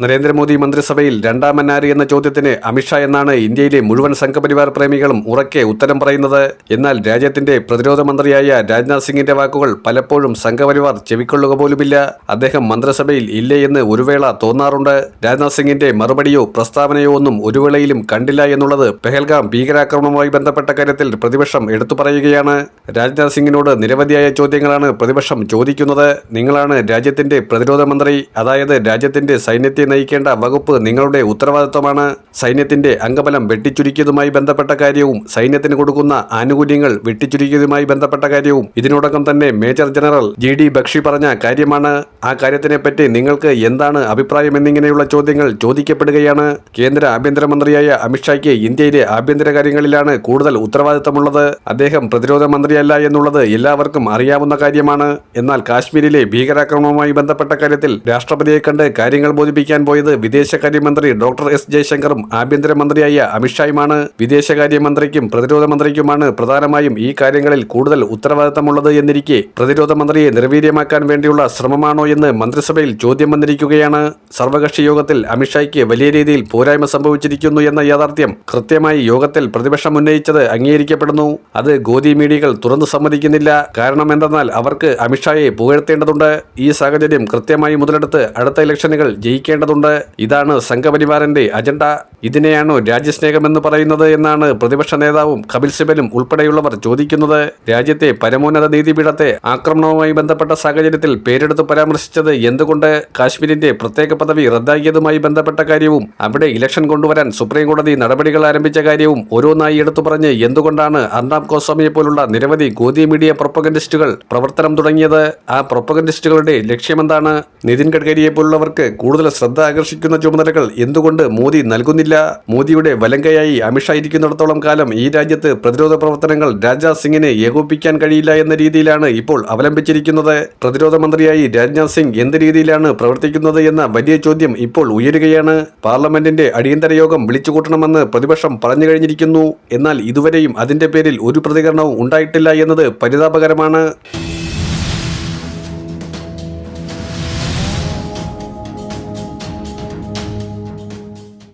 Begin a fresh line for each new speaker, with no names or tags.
നരേന്ദ്രമോദി മന്ത്രിസഭയിൽ രണ്ടാമനാര് എന്ന ചോദ്യത്തിന് അമിത്ഷാ എന്നാണ് ഇന്ത്യയിലെ മുഴുവൻ സംഘപരിവാർ പ്രേമികളും ഉറക്കെ ഉത്തരം പറയുന്നത്. എന്നാൽ രാജ്യത്തിന്റെ പ്രതിരോധ മന്ത്രിയായ രാജ്നാഥ് സിംഗിന്റെ വാക്കുകൾ പലപ്പോഴും സംഘപരിവാർ ചെവിക്കൊള്ളുക പോലുമില്ല. അദ്ദേഹം മന്ത്രിസഭയിൽ ഇല്ലേ എന്ന് ഒരു വേള തോന്നാറുണ്ട്. രാജ്നാഥ് സിംഗിന്റെ മറുപടിയോ പ്രസ്താവനയോ ഒന്നും ഒരു വേളയിലും കണ്ടില്ല എന്നുള്ളത് പെഹൽഗാം ഭീകരാക്രമണവുമായി ബന്ധപ്പെട്ട കാര്യത്തിൽ പ്രതിപക്ഷം എടുത്തു പറയുകയാണ്. രാജ്നാഥ് സിംഗിനോട് നിരവധിയായ ചോദ്യങ്ങളാണ് പ്രതിപക്ഷം ചോദിക്കുന്നത്. നിങ്ങളാണ് രാജ്യത്തിന്റെ പ്രതിരോധ മന്ത്രി. അതായത് രാജ്യത്തിന്റെ സൈന്യത്തെ നയിക്കേണ്ട വകുപ്പ് നിങ്ങളുടെ ഉത്തരവാദിത്വമാണ്. സൈന്യത്തിന്റെ അംഗബലം വെട്ടിച്ചുരുക്കിയതുമായി ബന്ധപ്പെട്ട കാര്യവും സൈന്യത്തിന് കൊടുക്കുന്ന ആനുകൂല്യങ്ങൾ വെട്ടിച്ചുരുക്കിയതുമായി ബന്ധപ്പെട്ട കാര്യവും ഇതിനോടകം തന്നെ major general G D Bakshi പറഞ്ഞ കാര്യമാണ്. ആ കാര്യത്തിനെപ്പറ്റി നിങ്ങൾക്ക് എന്താണ് അഭിപ്രായം എന്നിങ്ങനെയുള്ള ചോദ്യങ്ങൾ ചോദിക്കപ്പെടുകയാണ്. കേന്ദ്ര ആഭ്യന്തരമന്ത്രിയായ അമിത്ഷായ്ക്ക് ഇന്ത്യയിലെ ആഭ്യന്തര കാര്യങ്ങളിലാണ് കൂടുതൽ ഉത്തരവാദിത്തമുള്ളത്. അദ്ദേഹം പ്രതിരോധ മന്ത്രിയല്ല എന്നുള്ളത് എല്ലാവർക്കും അറിയാവുന്ന കാര്യമാണ്. എന്നാൽ കാശ്മീരിലെ ഭീകരാക്രമണവുമായി ബന്ധപ്പെട്ട കാര്യത്തിൽ രാഷ്ട്രപതിയെ കണ്ട് കാര്യങ്ങൾ ബോധിപ്പിക്കാൻ പോയത് വിദേശകാര്യമന്ത്രി ഡോക്ടർ എസ് ജയശങ്കറും ആഭ്യന്തരമന്ത്രിയായ അമിത്ഷായുമാണ്. വിദേശകാര്യമന്ത്രിക്കും പ്രതിരോധ മന്ത്രിക്കുമാണ് പ്രധാനമായും ഈ കാര്യങ്ങളിൽ കൂടുതൽ ഉത്തരവാദിത്തമുള്ളത് എന്നിരിക്കെ പ്രതിരോധ മന്ത്രിയെ നിർവീര്യമാക്കാൻ വേണ്ടിയുള്ള ശ്രമമാണോ എന്ന് മന്ത്രിസഭയിൽ ചോദ്യം വന്നിരിക്കുകയാണ്. സർവകക്ഷി യോഗത്തിൽ അമിത്ഷായ്ക്ക് വലിയ രീതിയിൽ പോരായ്മ സംഭവിച്ചിരിക്കുന്നു എന്ന യാഥാർത്ഥ്യം കൃത്യമായി യോഗത്തിൽ പ്രതിപക്ഷം ഉന്നയിച്ചത് അംഗീകരിക്കപ്പെടുന്നു. അത് ഗോദി മീഡിയകൾ തുറന്നു സമ്മതിക്കുന്നില്ല. കാരണം എന്തെന്നാൽ അവർക്ക് അമിത്ഷായെ പുകഴ്ത്തേണ്ടതുണ്ട്. ഈ സാഹചര്യം കൃത്യമായി മുതലെടുത്ത് അടുത്ത ഇലക്ഷനുകൾ ജയിക്കേണ്ടതുണ്ട് ഇതാണ് സംഘപരിവാറിന്റെ അജണ്ട. ഇതിനെയാണോ രാജ്യസ്നേഹമെന്ന് പറയുന്നത് എന്നാണ് പ്രതിപക്ഷ നേതാവും കപിൽ സിബലും ഉൾപ്പെടെയുള്ളവർ ചോദിക്കുന്നത്. രാജ്യത്തെ പരമോന്നത നീതിപീഠത്തെ ആക്രമണവുമായി ബന്ധപ്പെട്ട സാഹചര്യത്തിൽ പേരെടുത്ത് പരാമർശിച്ചത് എന്തുകൊണ്ട്? കാശ്മീരിന്റെ പ്രത്യേക പദവി റദ്ദാക്കിയതുമായി ബന്ധപ്പെട്ട കാര്യവും അവിടെ ഇലക്ഷൻ കൊണ്ടുവരാൻ സുപ്രീംകോടതി നടപടികൾ ആരംഭിച്ച കാര്യവും ഓരോന്നായി എടുത്തു പറഞ്ഞ് എന്തുകൊണ്ടാണ് അർണാബ് ഗോസ്വാമിയെ പോലുള്ള നിരവധി ഗോദി മീഡിയ പ്രൊപ്പഗൻഡിസ്റ്റുകൾ പ്രവർത്തനം തുടങ്ങിയത്? ആ പ്രൊപ്പഗൻഡിസ്റ്റുകളുടെ ലക്ഷ്യമെന്താണ്? നിതിൻ ഗഡ്കരിയെ പോലുള്ളവർക്ക് കൂടുതൽ ശ്രദ്ധ ആകർഷിക്കുന്ന ചുമതലകൾ എന്തുകൊണ്ട് മോദി നൽകുന്നില്ല? മോദിയുടെ വലങ്കയായി അമിത്ഷാ ഇരിക്കുന്നിടത്തോളം കാലം ഈ രാജ്യത്ത് പ്രതിരോധ പ്രവർത്തനങ്ങൾ രാജ്നാഥ് സിംഗിനെ ഏകോപിപ്പിക്കാൻ കഴിയില്ല എന്ന രീതിയിലാണ് ഇപ്പോൾ അവലംബിച്ചിരിക്കുന്നത്. പ്രതിരോധ മന്ത്രിയായി രാജ്നാഥ് സിംഗ് എന്ത് രീതിയിലാണ് പ്രവർത്തിക്കുന്നത് എന്ന വലിയ ചോദ്യം ഇപ്പോൾ ഉയരുകയാണ്. പാർലമെന്റിന്റെ അടിയന്തര യോഗം വിളിച്ചുകൂട്ടണമെന്ന് പ്രതിപക്ഷം പറഞ്ഞു കഴിഞ്ഞിരിക്കുന്നു. എന്നാൽ ഇതുവരെയും അതിന്റെ പേരിൽ ഒരു പ്രതികരണവും ഉണ്ടായിട്ടില്ല എന്നത് പരിതാപകരമാണ്.